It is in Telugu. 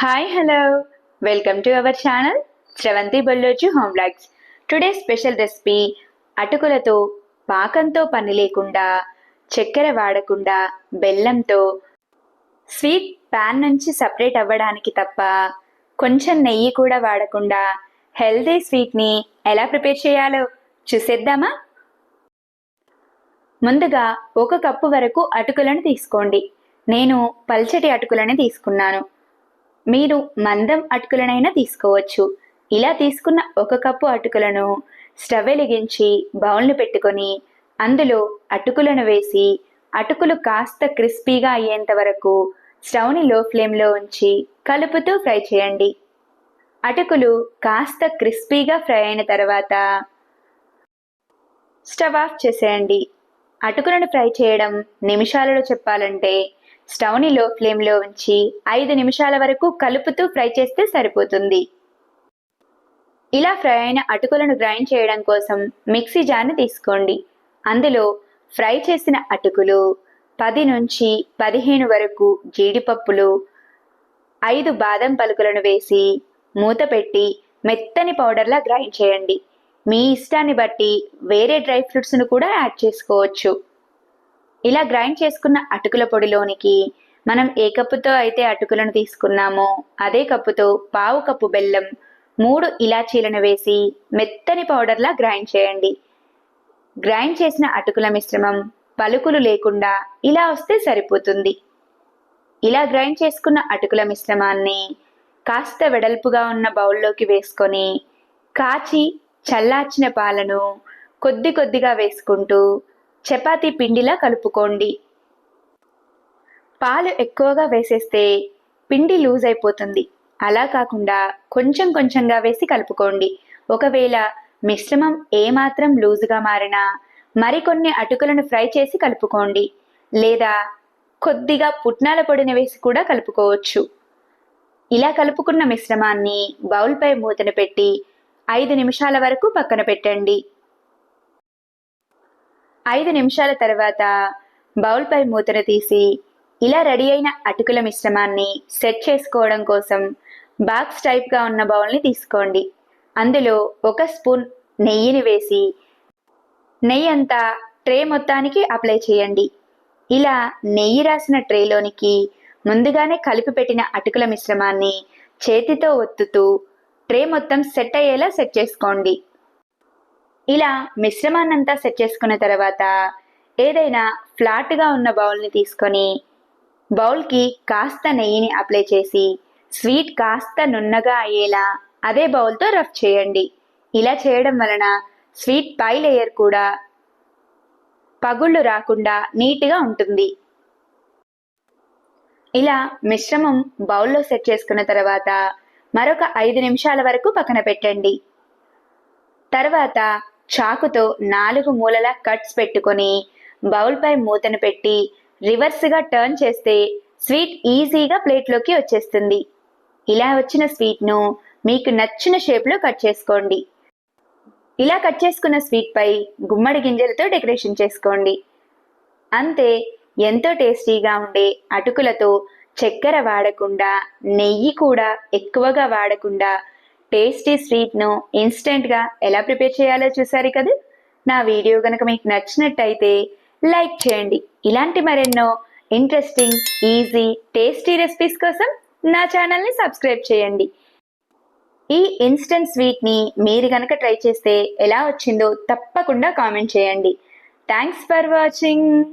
Hi hello welcome to our channel Sravanthi Bollochu home blogs today special recipe అటుకులతో పాకంతో పని లేకుండా చక్కెర వాడకుండా బెల్లంతో స్వీట్ ప్యాన్ నుంచి సపరేట్ అవ్వడానికి తప్ప కొంచెం నెయ్యి కూడా వాడకుండా హెల్తీ స్వీట్ని ఎలా ప్రిపేర్ చేయాలో చూసేద్దామా? ముందుగా ఒక కప్పు వరకు అటుకులను తీసుకోండి. నేను పల్చటి అటుకులని తీసుకున్నాను. మీరు మందం అటుకులనైనా తీసుకోవచ్చు. ఇలా తీసుకున్న ఒక కప్పు అటుకులను స్టవ్ వెలిగించి బౌల్ని పెట్టుకొని అందులో అటుకులను వేసి అటుకులు కాస్త క్రిస్పీగా అయ్యేంత వరకు స్టవ్ని లో ఫ్లేమ్లో ఉంచి కలుపుతూ ఫ్రై చేయండి. అటుకులు కాస్త క్రిస్పీగా ఫ్రై అయిన తర్వాత స్టవ్ ఆఫ్ చేసేయండి. అటుకులను ఫ్రై చేయడం నిమిషాలలో చెప్పాలంటే స్టవ్ని లో ఫ్లేమ్లో ఉంచి ఐదు నిమిషాల వరకు కలుపుతూ ఫ్రై చేస్తే సరిపోతుంది. ఇలా ఫ్రై అయిన అటుకులను గ్రైండ్ చేయడం కోసం మిక్సీ జార్ని తీసుకోండి. అందులో ఫ్రై చేసిన అటుకులు పది నుంచి పదిహేను వరకు జీడిపప్పులు ఐదు బాదం పలుకులను వేసి మూత పెట్టి మెత్తని పౌడర్లా గ్రైండ్ చేయండి. మీ ఇష్టాన్ని బట్టి వేరే డ్రై ఫ్రూట్స్ను కూడా యాడ్ చేసుకోవచ్చు. ఇలా గ్రైండ్ చేసుకున్న అటుకుల పొడిలోనికి మనం ఏ కప్పుతో అయితే అటుకులను తీసుకున్నామో అదే కప్పుతో పావు కప్పు బెల్లం మూడు ఇలాచీలను వేసి మెత్తని పౌడర్లా గ్రైండ్ చేయండి. గ్రైండ్ చేసిన అటుకుల మిశ్రమం పలుకులు లేకుండా ఇలా వస్తే సరిపోతుంది. ఇలా గ్రైండ్ చేసుకున్న అటుకుల మిశ్రమాన్ని కాస్త వెడల్పుగా ఉన్న బౌల్లోకి వేసుకొని కాచి చల్లార్చిన పాలను కొద్ది కొద్దిగా వేసుకుంటూ చపాతీ పిండిలా కలుపుకోండి. పాలు ఎక్కువగా వేసేస్తే పిండి లూజ్ అయిపోతుంది. అలా కాకుండా కొంచెం కొంచెంగా వేసి కలుపుకోండి. ఒకవేళ మిశ్రమం ఏమాత్రం లూజుగా మారినా మరికొన్ని అటుకులను ఫ్రై చేసి కలుపుకోండి. లేదా కొద్దిగా పుట్నాల పొడిని వేసి కూడా కలుపుకోవచ్చు. ఇలా కలుపుకున్న మిశ్రమాన్ని బౌల్పై మూతను పెట్టి ఐదు నిమిషాల వరకు పక్కన పెట్టండి. ఐదు నిమిషాల తర్వాత బౌల్పై మూతను తీసి ఇలా రెడీ అయిన అటుకుల మిశ్రమాన్ని సెట్ చేసుకోవడం కోసం బాక్స్ టైప్గా ఉన్న బౌల్ని తీసుకోండి. అందులో ఒక స్పూన్ నెయ్యిని వేసి నెయ్యి అంతా ట్రే మొత్తానికి అప్లై చేయండి. ఇలా నెయ్యి రాసిన ట్రేలోనికి ముందుగానే కలిపి పెట్టిన అటుకుల మిశ్రమాన్ని చేతితో ఒత్తుతూ ట్రే మొత్తం సెట్ అయ్యేలా సెట్ చేసుకోండి. ఇలా మిశ్రమాన్నంతా సెట్ చేసుకున్న తర్వాత ఏదైనా ఫ్లాట్గా ఉన్న బౌల్ని తీసుకొని బౌల్కి కాస్త నెయ్యిని అప్లై చేసి స్వీట్ కాస్త నున్నగా అయ్యేలా అదే బౌల్తో రఫ్ చేయండి. ఇలా చేయడం వలన స్వీట్ పై లేయర్ కూడా పగుళ్ళు రాకుండా నీట్గా ఉంటుంది. ఇలా మిశ్రమం బౌల్లో సెట్ చేసుకున్న తర్వాత మరొక ఐదు నిమిషాల వరకు పక్కన పెట్టండి. తర్వాత చాకుతో నాలుగు మూలల కట్స్ పెట్టుకొని బౌల్పై మూతను పెట్టి రివర్స్గా టర్న్ చేస్తే స్వీట్ ఈజీగా ప్లేట్లోకి వచ్చేస్తుంది. ఇలా వచ్చిన స్వీట్ను మీకు నచ్చిన షేప్లో కట్ చేసుకోండి. ఇలా కట్ చేసుకున్న స్వీట్పై గుమ్మడి గింజలతో డెకరేషన్ చేసుకోండి. అంతే ఎంతో టేస్టీగా ఉండే అటుకులతో చక్కెర వాడకుండా నెయ్యి కూడా ఎక్కువగా వాడకుండా టేస్టీ స్వీట్ను ఇన్స్టెంట్గా ఎలా ప్రిపేర్ చేయాలో చూసారు కదా? నా వీడియో కనుక మీకు నచ్చినట్టయితే లైక్ చేయండి. ఇలాంటి మరెన్నో ఇంట్రెస్టింగ్ ఈజీ టేస్టీ రెసిపీస్ కోసం నా ఛానల్ని సబ్స్క్రైబ్ చేయండి. ఈ ఇన్స్టెంట్ స్వీట్ని మీరు కనుక ట్రై చేస్తే ఎలా వచ్చిందో తప్పకుండా కామెంట్ చేయండి. Thanks for watching.